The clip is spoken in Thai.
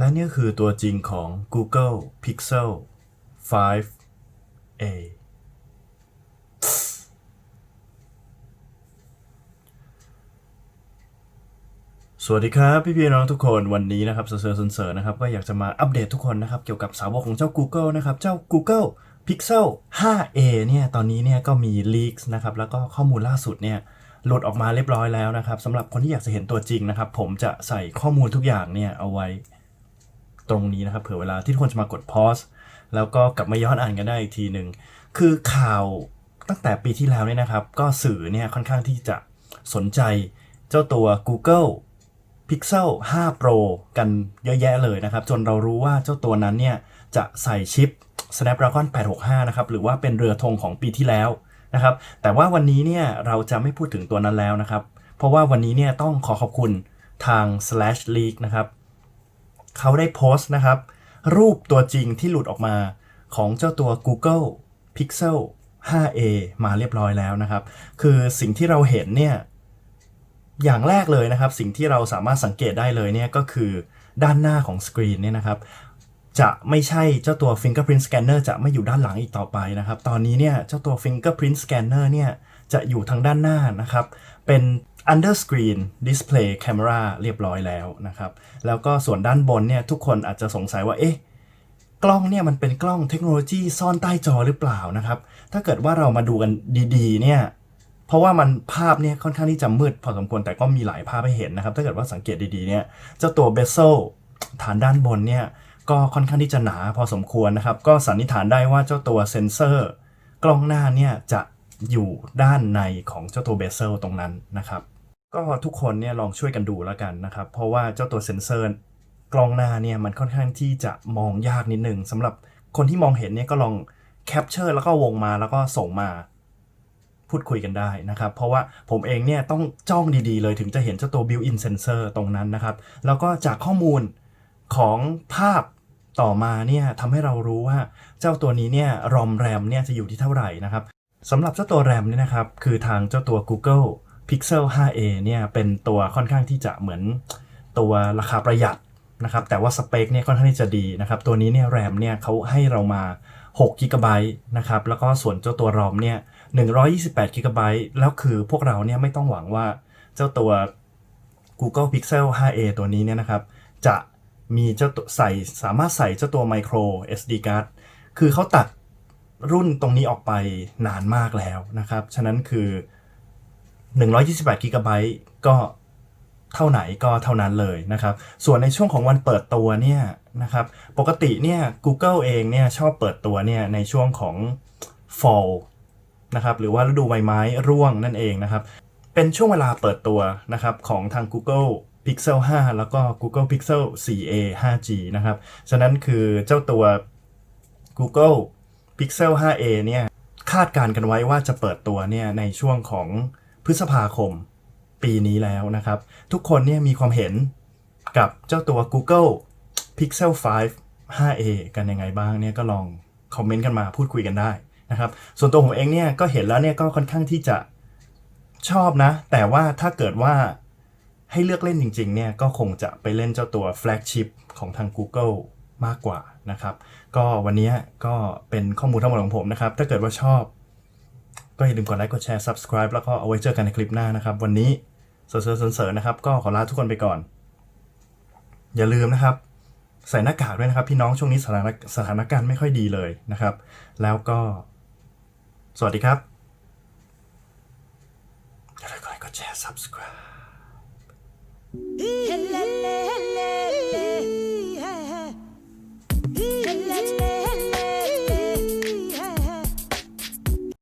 และนี่คือตัวจริงของ Google Pixel 5a สวัสดีครับ พี่พี่น้องทุกคนวันนี้นะครับเซอร์เซอร์เซอร์นะครับ ก็อยากจะมาอัปเดตทุกคนนะครับ เกี่ยวกับสาวกของเจ้า Google นะครับ เจ้า Google Pixel 5a เนี่ยตอนนี้เนี่ยก็มี leaks นะครับ แล้วก็ข้อมูลล่าสุดเนี่ยหลุดออกมาเรียบร้อยแล้วนะครับสำหรับคนที่อยากจะเห็นตัวจริงนะครับ ผมจะใส่ข้อมูลทุกอย่างเนี่ยเอาไว้ ตรงนี้นะครับ เผื่อเวลาที่ทุกคนจะมากดพอสแล้วก็กลับมาย้อนอ่านกันได้อีกทีหนึ่งคือข่าวตั้งแต่ปีที่แล้วเนี่ยนะครับ ก็สื่อเนี่ยค่อนข้างที่จะสนใจเจ้าตัว Google Pixel 5 Pro กันเยอะแยะเลยนะครับ จนเรารู้ว่าเจ้าตัวนั้นเนี่ยจะใส่ชิป Snapdragon 865 นะครับ หรือว่าเป็นเรือธงของปีที่แล้วนะครับ แต่ว่าวันนี้เนี่ยเราจะไม่พูดถึงตัวนั้นแล้วนะครับ เพราะว่าวันนี้เนี่ยต้องขอขอบคุณทาง slash leak นะครับ เขาได้โพสต์นะครับ รูปตัวจริงที่หลุดออกมาของเจ้าตัว Google Pixel 5a มาเรียบร้อยแล้วนะครับ คือสิ่งที่เราเห็นเนี่ย อย่างแรกเลยนะครับ สิ่งที่เราสามารถสังเกตได้เลยเนี่ยก็คือด้านหน้าของสกรีนเนี่ยนะครับ จะไม่ใช่เจ้าตัว fingerprint scanner จะไม่อยู่ด้านหลังอีกต่อไปนะครับ ตอนนี้เนี่ยเจ้าตัว fingerprint scanner เนี่ย จะอยู่ทางด้านหน้านะครับ เป็น under screen display camera เรียบร้อยแล้วนะครับ แล้วก็ส่วนด้านบนเนี่ยทุกคนอาจจะสงสัยว่าเอ๊ะกล้องเนี่ยมันเป็นกล้องเทคโนโลยีซ่อนใต้จอหรือเปล่านะครับ ถ้าเกิดว่าเรามาดูกันดีๆเนี่ยเพราะว่ามันภาพเนี่ยค่อนข้างที่จะมืดพอสมควรแต่ก็มีหลายภาพให้เห็นนะครับ ถ้าเกิดว่าสังเกตดีๆเนี่ยเจ้าตัวเบสเซลฐานด้านบนเนี่ยก็ค่อนข้างที่จะหนาพอสมควรนะครับ ก็สันนิษฐานได้ว่าเจ้าตัวเซนเซอร์ กล้องหน้าเนี่ยจะ อยู่ด้านในของเจ้าตัวเบเซลตรงนั้นนะครับ ก็ทุกคนเนี่ยลองช่วยกันดูแล้วกันนะครับ เพราะว่าเจ้าตัวเซนเซอร์กล้องหน้าเนี่ยมันค่อนข้างที่จะมองยากนิดนึงสำหรับคนที่มองเห็นเนี่ยก็ลองแคปเจอร์แล้วก็วงมาแล้วก็ส่งมาพูดคุยกันได้นะครับ เพราะว่าผมเองเนี่ยต้องจ้องดีๆเลยถึงจะเห็นเจ้าตัว built-in sensor ตรงนั้นนะครับ แล้วก็จากข้อมูลของภาพต่อมาเนี่ยทำให้เรารู้ว่าเจ้าตัวนี้เนี่ยรอมแรมเนี่ยจะอยู่ที่เท่าไหร่นะครับ สำหรับเจ้าตัวแรมเนี่ยนะครับ คือทางเจ้าตัว Google Pixel 5a เนี่ยเป็นตัวค่อนข้างที่จะเหมือนตัวราคาประหยัดนะครับ แต่ว่าสเปคเนี่ยค่อนข้างที่จะดีนะครับ ตัวนี้เนี่ยแรมเนี่ยเขาให้เรามา6 g b นะครับ แล้วก็ส่วนเจ้าตัวรอมเนี่ย128 g b แล้วคือพวกเราเนี่ยไม่ต้องหวังว่าเจ้าตัว Google Pixel 5a ตัวนี้เนี่ยนะครับ จะมีเจ้าตัวใส่สามารถใส่เจ้าตัว micro SD card คือเขาตัด รุ่นตรงนี้ออกไปนานมากแล้วนะครับ ฉะนั้นคือ 128 g b ก็เท่าไหนก็เท่านั้นเลยนะครับ ส่วนในช่วงของวันเปิดตัวเนี่ยนะครับ ปกติเนี่ย Google เองเนี่ยชอบเปิดตัวเนี่ยในช่วงของ fall นะครับ หรือว่าฤดูใบไม้ร่วงนั่นเองนะครับ เป็นช่วงเวลาเปิดตัวนะครับของทาง Google Pixel 5 แล้วก็ Google Pixel 4a 5G นะครับ ฉะนั้นคือเจ้าตัว Google Pixel 5a เนี่ยคาดการกันไว้ว่าจะเปิดตัวเนี่ยในช่วงของพฤษภาคมปีนี้แล้วนะครับ ทุกคนเนี่ยมีความเห็นกับเจ้าตัว Google Pixel 5 5a กันยังไงบ้างเนี่ยก็ลองคอมเมนต์กันมาพูดคุยกันได้นะครับส่วนตัวผมเองเนี่ยก็เห็นแล้วเนี่ยก็ค่อนข้างที่จะชอบนะ แต่ว่าถ้าเกิดว่าให้เลือกเล่นจริงๆเนี่ยก็คงจะไปเล่นเจ้าตัว flagship ของทาง Google มากกว่า นะครับ ก็วันนี้ก็เป็นข้อมูลทั้งหมดของผมนะครับ ถ้าเกิดว่าชอบ ก็อย่าลืมกดไลค์กดแชร์ subscribe แล้วก็เอาไว้เจอกันในคลิปหน้านะครับ วันนี้เสริร์เสริร์นะครับ ก็ขอลาทุกคนไปก่อน อย่าลืมนะครับ ใส่หน้ากากด้วยนะครับ พี่น้องช่วงนี้สถานสถานการณ์ไม่ค่อยดีเลยนะครับ แล้วก็ สวัสดีครับอย่าลืมกดไลค์กดแชร์ subscribe